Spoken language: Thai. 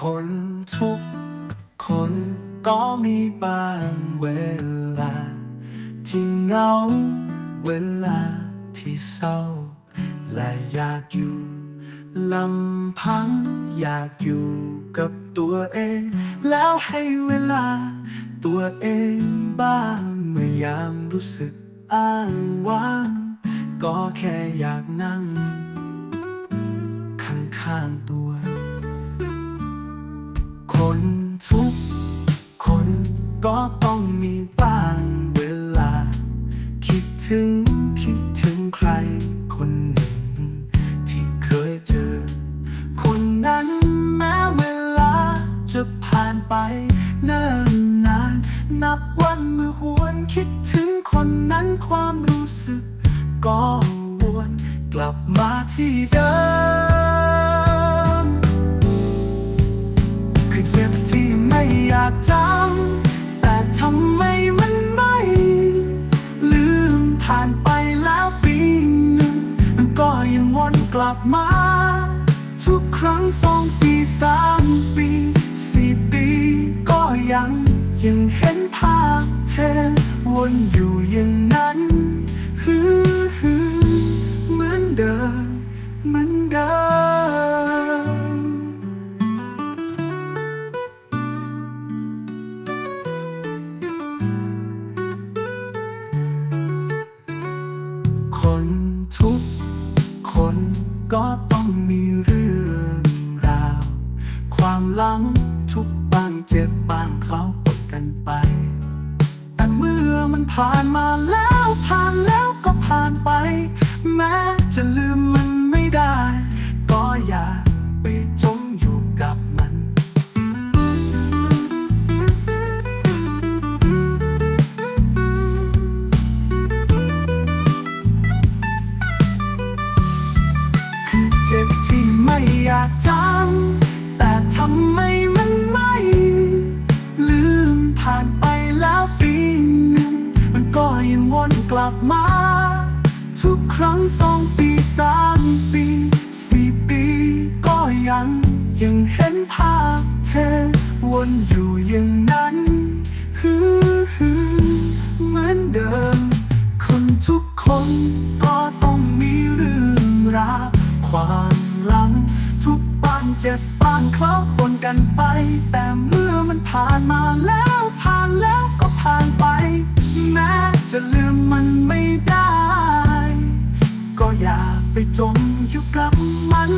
คนทุกคนก็มีบางเวลา ที่เหงาเวลาที่เศร้า และอยากอยู่ลำพังอยากอยู่กับตัวเอง แล้วให้เวลา ตัวเองบ้างเมื่อยามรู้สึกอ้างว้างก็แค่อยากนั่ง ข้างๆตัว คนทุกคนก็ต้องมีบ้างเวลา คิดถึงคิดถึงใครคนหนึ่ง ที่เคยเจอ คนนั้นแม้เวลาจะผ่านไปเนิ่นนาน นับวันเมื่อหวนคิดถึงคนนั้นความรู้สึก ก็วนกลับมาที่เดิมากจำแต่ทำไมมันไม่ ลืมผ่านไปแล้วปีหนึ่งมันก็ยังวนกลับมา ทุกครั้งสองปีสามปีสี่ปีก็ยังยังเห็นภาพเธอวนอยู่อย่างนั้นฮือฮือเหมือนเดิมเหมือนเดิม นทุกคนก็ต้องมีเรื่องราว ความหลังทุกบางเจ็บบางเขาปดกันไป แต่เมื่อมันผ่านมาแล้วผ่านแล้วก็ผ่านไป แม้จะลื อยากจำแต่ทำไมมันไม่ ลืมผ่านไปแล้วปีหนึ่ง มันก็ยังวนกลับมา ทุกครั้งสองปีสาม เคล้าปนกันไป แต่เมื่อมันผ่านมาแล้วผ่านแล้วก็ผ่านไป แม้จะลืมมันไม่ได้ ก็อย่าไปจมอยู่กับมัน